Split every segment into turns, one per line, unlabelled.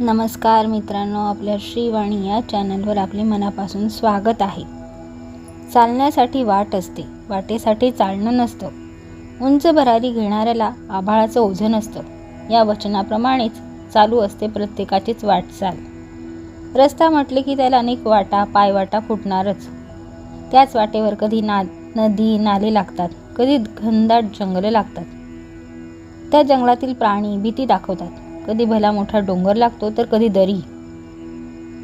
नमस्कार मित्रांनो आपल्या श्रीवाणी या चॅनलवर आपले मनापासून स्वागत आहे. चालण्यासाठी वाट असते वाटेसाठी चालणं नसतं. उंच भरारी घेणाऱ्याला आभाळाचं ओझं नसतं. या वचनाप्रमाणेच चालू असते प्रत्येकाचीच वाटचाल. रस्ता म्हटले की त्याला अनेक वाटा पायवाटा फुटणारच. त्याच वाटेवर कधी ना नदी नाले लागतात. कधी घनदाट जंगलं लागतात. त्या जंगलातील प्राणी भीती दाखवतात. कधी भला मोठा डोंगर लागतो तर कधी दरी.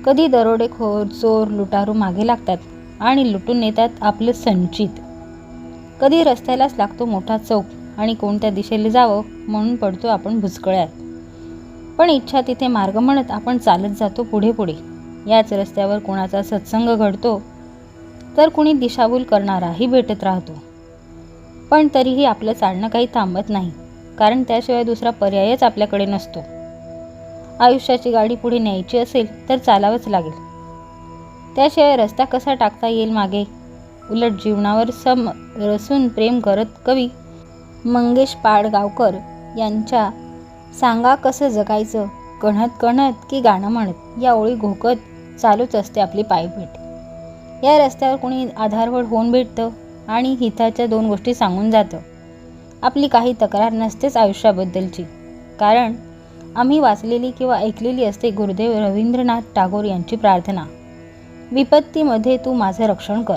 कधी दरोडेखोर चोर लुटारू मागे लागतात आणि लुटून नेतात आपलं संचित. कधी रस्त्यालाच लागतो मोठा चौक आणि कोणत्या दिशेला जावं म्हणून पडतो आपण भुसकळ्यात पण इच्छा तिथे मार्ग म्हणत आपण चालत जातो पुढे पुढे. याच रस्त्यावर कोणाचा सत्संग घडतो तर कुणी दिशाभूल करणाराही भेटत राहतो. पण तरीही आपलं चालणं काही थांबत नाही. कारण त्याशिवाय दुसरा पर्यायच आपल्याकडे नसतो. आयुष्याची गाडी पुढे न्यायची असेल तर चालावंच लागेल. त्याशिवाय रस्ता कसा टाकता येईल मागे? उलट जीवनावर सम रसून प्रेम करत कवी मंगेश पाडगावकर यांच्या सांगा कसं जगायचं? कणत कणत की गाणं म्हणत या ओळी घोकत चालूच असते आपली पायपीट या रस्त्यावर कोणी आधारवड होऊन भेटतं आणि हिताच्या दोन गोष्टी सांगून जातं. आपली काही तक्रार नसतेच आयुष्याबद्दलची. कारण आम्ही वाचलेली किंवा ऐकलेली असते गुरुदेव रवींद्रनाथ टागोर यांची प्रार्थना. विपत्तीमध्ये तू माझं रक्षण कर.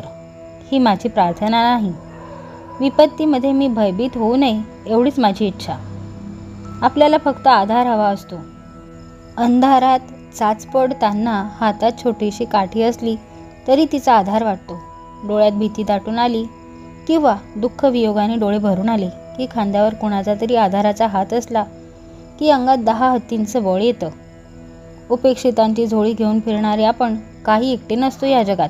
ही माझी प्रार्थना नाही. विपत्तीमध्ये मी भयभीत होऊ नये एवढीच माझी इच्छा. आपल्याला फक्त आधार हवा असतो. अंधारात चाच पडताना हातात छोटीशी काठी असली तरी तिचा आधार वाटतो. डोळ्यात भीती दाटून आली किंवा दुःख वियोगाने डोळे भरून आले. की खांद्यावर कुणाचा तरी आधाराचा हात असला की अंगात दहा हत्तींचं बळ येतं. उपेक्षितांची झोळी घेऊन फिरणारे आपण काही एकटे नसतो या जगात.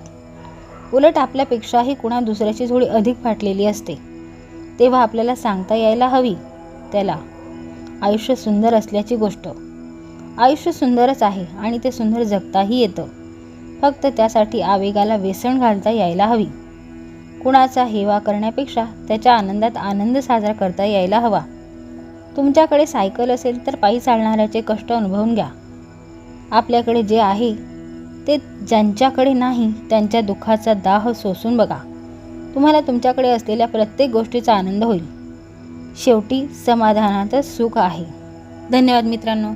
उलट आपल्यापेक्षाही कुणा दुसऱ्याची झोळी अधिक फाटलेली असते. तेव्हा आपल्याला सांगता यायला हवी त्याला. आयुष्य सुंदर असल्याची गोष्ट. आयुष्य सुंदरच आहे आणि ते सुंदर जगताही येतं. फक्त त्यासाठी आवेगाला वेसण घालता यायला हवी. कुणाचा हेवा करण्यापेक्षा त्याच्या आनंदात आनंद साजरा करता यायला हवा. तुमच्याकडे सायकल असेल तर पायी चालणाऱ्याचे कष्ट अनुभवून घ्या. आपल्याकडे जे आहे ते ज्यांच्याकडे नाही त्यांच्या दुःखाचा दाह सोसून बघा. तुम्हाला तुमच्याकडे असलेल्या प्रत्येक गोष्टीचा आनंद होईल. शेवटी समाधानातच सुख आहे. धन्यवाद मित्रांनो.